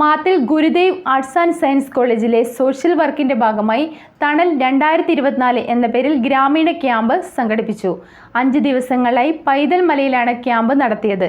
Mathil Gurudev arts and science കോളേജിലെ social വർക്കിന്റെ ഭാഗമായി തണൽ രണ്ടായിരത്തി ഇരുപത്തിനാല് എന്ന പേരിൽ ഗ്രാമീണ ക്യാമ്പ് സംഘടിപ്പിച്ചു. അഞ്ച് ദിവസങ്ങളായി പൈതൽ മലയിലാണ് ക്യാമ്പ് നടത്തിയത്.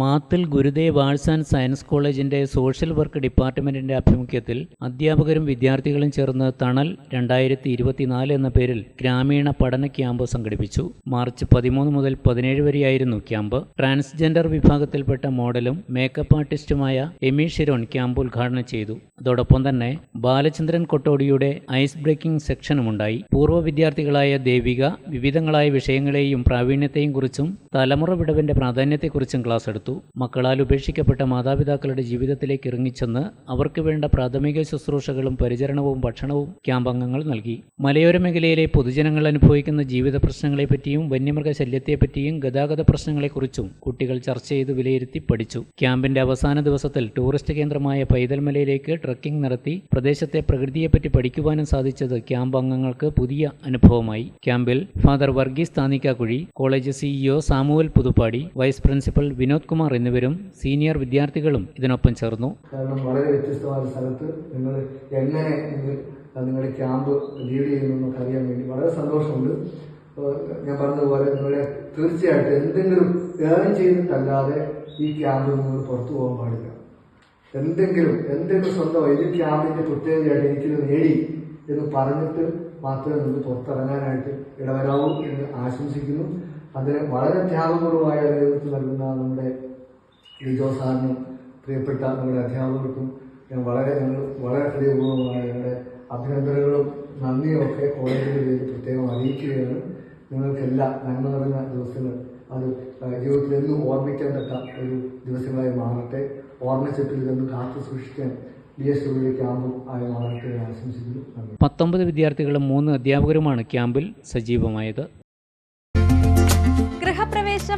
Mathil Gurudev arts and science കോളേജിന്റെ സോഷ്യൽ വർക്ക് ഡിപ്പാർട്ട്മെന്റിന്റെ ആഭിമുഖ്യത്തിൽ അധ്യാപകരും വിദ്യാർത്ഥികളും ചേർന്ന് തണൽ രണ്ടായിരത്തി ഇരുപത്തിനാല് എന്ന പേരിൽ ഗ്രാമീണ പഠന ക്യാമ്പ് സംഘടിപ്പിച്ചു. മാർച്ച് പതിമൂന്ന് മുതൽ പതിനേഴ് വരെയായിരുന്നു ക്യാമ്പ്. ട്രാൻസ്ജെൻഡർ വിഭാഗത്തിൽപ്പെട്ട മോഡലും മേക്കപ്പ് ആർട്ടിസ്റ്റുമായ എമി ഷിരോൺ ക്യാമ്പ് ഉദ്ഘാടനം ചെയ്തു. അതോടൊപ്പം തന്നെ ബാലചന്ദ്രൻ കൊട്ടോടിയുടെ ഐസ് ബ്രേക്കിംഗ് സെക്ഷനുമുണ്ടായി പൂർവ വിദ്യാർത്ഥികളായ ദേവിക വിവിധങ്ങളായ വിഷയങ്ങളെയും പ്രാവീണ്യത്തെയും കുറിച്ചും തലമുറ വിടവിന്റെ പ്രാധാന്യത്തെക്കുറിച്ചും ക്ലാസ് എടുത്തു. മക്കളാൽ ഉപേക്ഷിക്കപ്പെട്ട മാതാപിതാക്കളുടെ ജീവിതത്തിലേക്ക് ഇറങ്ങിച്ചെന്ന് അവർക്ക് വേണ്ട പ്രാഥമിക ശുശ്രൂഷകളും പരിചരണവും ഭക്ഷണവും ക്യാമ്പ് അംഗങ്ങൾ നൽകി. മലയോര മേഖലയിലെ പൊതുജനങ്ങൾ അനുഭവിക്കുന്ന ജീവിത പ്രശ്നങ്ങളെപ്പറ്റിയും വന്യമൃഗ ശല്യത്തെപ്പറ്റിയും ഗതാഗത പ്രശ്നങ്ങളെക്കുറിച്ചും കുട്ടികൾ ചർച്ച ചെയ്ത് വിലയിരുത്തി പഠിച്ചു. ക്യാമ്പിന്റെ അവസാന ദിവസത്തിൽ ടൂറിസ്റ്റ് കേന്ദ്രമായ പൈതൽമലയിലേക്ക് ട്രക്കിംഗ് നടത്തി പ്രദേശത്തെ പ്രകൃതിയെപ്പറ്റി പഠിക്കുവാനും സാധിച്ചത് ക്യാമ്പ് അംഗങ്ങൾക്ക് പുതിയ അനുഭവമായി. ക്യാമ്പിൽ father Varghese Thanikkakuzhi college CEO Samuel Puthuppadi vice principal Vinod Kumar എന്നിവരും സീനിയർ വിദ്യാർത്ഥികളും ഇതിനൊപ്പം ചേർന്നു. കാരണം വളരെ വ്യത്യസ്തമായ സ്ഥലത്ത് നിങ്ങൾ എങ്ങനെ നിങ്ങളുടെ ക്യാമ്പ് ലീഡ് ചെയ്യുന്നു എന്നൊക്കെ അറിയാൻ വേണ്ടി വളരെ സന്തോഷമുണ്ട്. ഞാൻ പറഞ്ഞതുപോലെ നിങ്ങളെ തീർച്ചയായിട്ടും എന്തെങ്കിലും ഏൺ ചെയ്തിട്ടല്ലാതെ ഈ ക്യാമ്പിൽ നിങ്ങൾ പുറത്തു പോകാൻ പാടില്ല. എന്തെങ്കിലും എന്തെങ്കിലും സ്വന്തം ഈ ക്യാമ്പിന്റെ പ്രത്യേകതയായിട്ട് എനിക്കിത് നേടി എന്ന് പറഞ്ഞിട്ട് മാത്രമേ നിങ്ങൾക്ക് പുറത്തിറങ്ങാനായിട്ട് ഇടവരാവൂ എന്ന് ആശംസിക്കുന്നു. അതിന് വളരെ ത്യാഗപൂർവമായ നേതൃത്വം നൽകുന്ന നമ്മുടെ ലിജോ സാറിനും പ്രിയപ്പെട്ട നമ്മുടെ അധ്യാപകർക്കും ഞാൻ വളരെ ഞങ്ങൾ വളരെ ഹൃദയപൂർവമായ ഞങ്ങളുടെ അഭിനന്ദനങ്ങളും നന്ദിയും ഒക്കെ കോളേജിന്റെ പേരിൽ പ്രത്യേകം അറിയിക്കുകയാണ്. നിങ്ങൾക്കെല്ലാം നന്മ നിറഞ്ഞ ദിവസങ്ങൾ അത് ജീവിതത്തിൽ എന്നും ഓർമ്മിക്കാൻ തക്ക ഒരു ദിവസങ്ങളായി മാറട്ടെ. ഓർമ്മച്ചെപ്പിൽ ഇതൊന്നും കാത്തു സൂക്ഷിക്കാൻ പത്തൊമ്പത് വിദ്യാർത്ഥികളും മൂന്ന് അധ്യാപകരുമാണ് ക്യാമ്പിൽ സജീവമായത്.